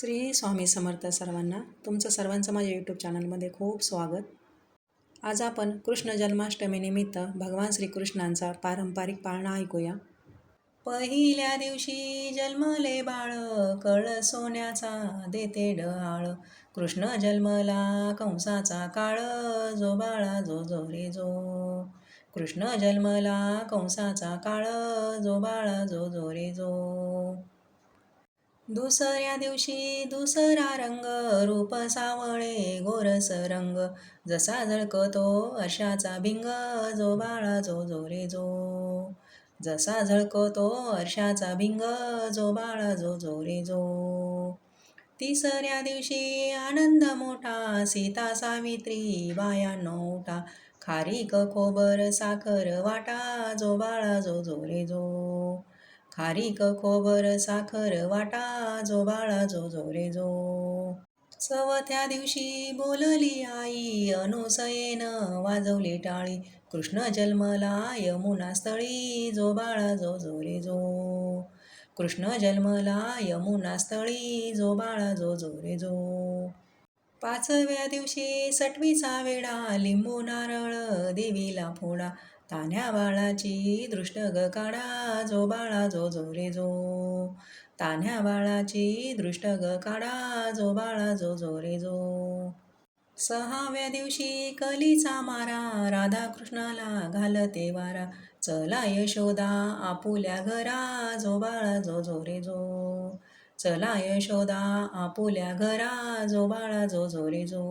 श्री स्वामी समर्थ सर्वांना तुमचं सर्वांचं माझ्या यूट्यूब चॅनलमध्ये खूप स्वागत. आज आपण कृष्ण जन्माष्टमीनिमित्त भगवान श्रीकृष्णांचा पारंपरिक पाळणा ऐकूया. पहिल्या दिवशी जन्मले बाळ कळ सोन्याचा देते डहाळ. कृष्ण जन्मला कंसाचा काळ जो बाळा जो जो रे जो. कृष्ण जन्मला कंसाचा काळ जो बाळा जो जो रे जो. दुसऱ्या दिवशी दुसरा रंग रूप सावळे गोरस रंग. जसा झळकतो अशाचा भिंग जो बाळा जो जो रे जो. जसा झळकतो अर्षाचा भिंग जो बाळा जो जो रे जो. तिसऱ्या दिवशी आनंद मोठा सीता सावित्री बाया नोटा. खारीक खोबर साखर वाटा जो बाळा जो जो रे जो. खारीक खोबर साखर वाटा जो बाळा जो जो रे जो. चवथ्या दिवशी बोलली आई अनुसयेन वाजवली टाळी. कृष्ण जन्मला यमुना स्थळी जो बाळा जो जो रे जो. कृष्ण जन्मला यमुना स्थळी जो बाळा जो जो रे जो. पाचव्या दिवशी सटवीचा वेळा लिंबू नारळ देवीला फोडा. तान्या बाळाची दृष्ट ग काढा जो बाळा जो जो रे जो. तान्या बाळाची दृष्ट ग काढा जो बाळा जो जो रे जो. सहाव्या दिवशी कलीचा मारा राधा कृष्णाला घालते वारा. चला यशोदा आपुल्या घरा जो बाळा जो जो रे जो. चला यशोदा आपुल्या घरा जो बाळा जो जो रे जो.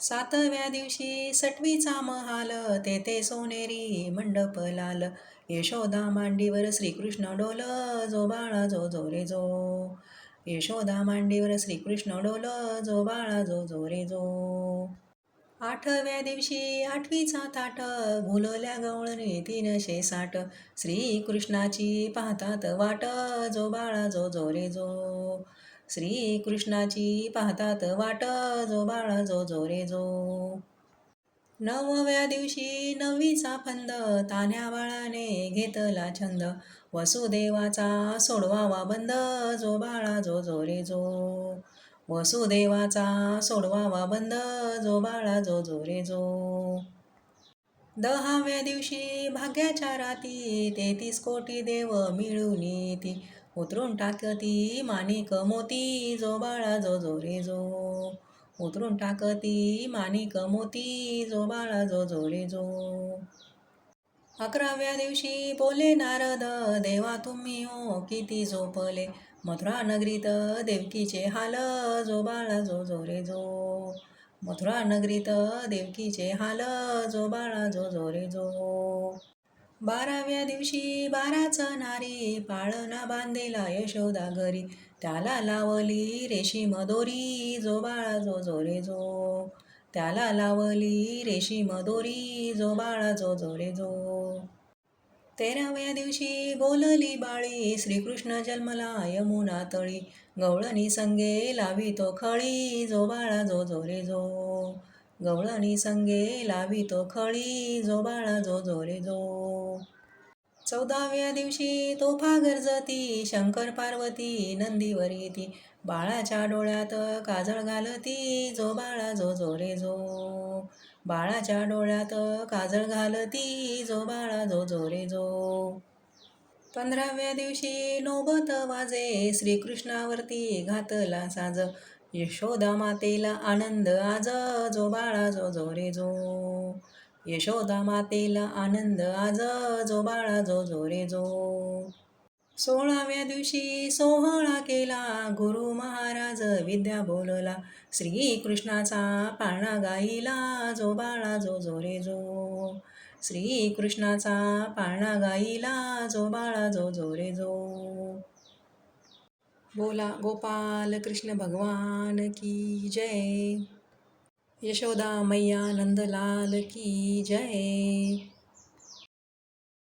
सातव्या दिवशी सटवीचा महाल तेथे सोनेरी मंडप लाल. यशोदा मांडीवर श्रीकृष्ण डोल जो बाळा जो जो रे जो. यशोदा मांडीवर श्रीकृष्ण डोल जो बाळा जो जो रे जो. आठव्या दिवशी आठवीचा ताट घुलल्या गवळणी तीनशे साठ. श्रीकृष्णाची पाहतात वाट जो बाळा जो जो रे जो. श्रीकृष्णाची पाहतात वाट जो बाळा जो जो रे जो नवव्या दिवशी नववीचा फंद तान्या बाळाने घेतला छंद. वसुदेवाचा सोडवावा बंद जो बाळा जो जो रे जो वसुदेवाचा सोडवावा बंद जो बाळा जो जो रे जो दहाव्या दिवशी भाग्याच्या राती तेहतीस कोटी देव मिळून येती उतरून टाकती माणिक मोती जो बाळा जो जो रे जो. उतरून टाकती माणिक मोती जो बाळा जो जो रे जो. अकराव्या दिवशी बोले नारद देवा तुम्ही हो किती झोपले. मथुरा नगरीत देवकीचे हाल जो बाळा जो जो रे जो. मथुरा नगरीत देवकीचे हाल जो बाळा जो जो रे जो. बाराव्या दिवशी बाराचा नारी पाळणा बांधेला यशोदा घरी. त्याला लावली रेशीम दोरी जो बाळा जो जो रे जो. त्याला लावली रेशीम दोरी जो बाळा जो जो रे जो. तेराव्या दिवशी बोलली बाळी श्रीकृष्ण जन्मला यमुना तळी. गवळणी संगे लावी तो खळी जो बाळा जो जो रे जो. गवळणी संगे लावी तो खळी जो बाळा जो जोरे जो. चौदाव्या दिवशी तोफा गरजती शंकर पार्वती नंदीवर येती बाळाच्या डोळ्यात काजळ घालती जो बाळा जो जोरे जो. बाळाच्या डोळ्यात काजळ घालती जो बाळा जो जोरे जो. पंधराव्या दिवशी नोबत वाजे श्रीकृष्णावरती घातला साज. यशोदा मातेला आनंद आज जो बाळा जो जो रे जो यशोदा मातेला आनंद आज जो बाळा जो जो रे जो सोळाव्या दिवशी सोहळा केला. गुरु महाराज विद्या बोलला. श्रीकृष्णाचा पाळणा गाईला जो बाळा जो जो रे जो श्रीकृष्णाचा पाळणा गाईला जो बाळा जो जो रे जो बोला गोपाल कृष्ण भगवान की जय। यशोदा मैया नंदलाल की जय।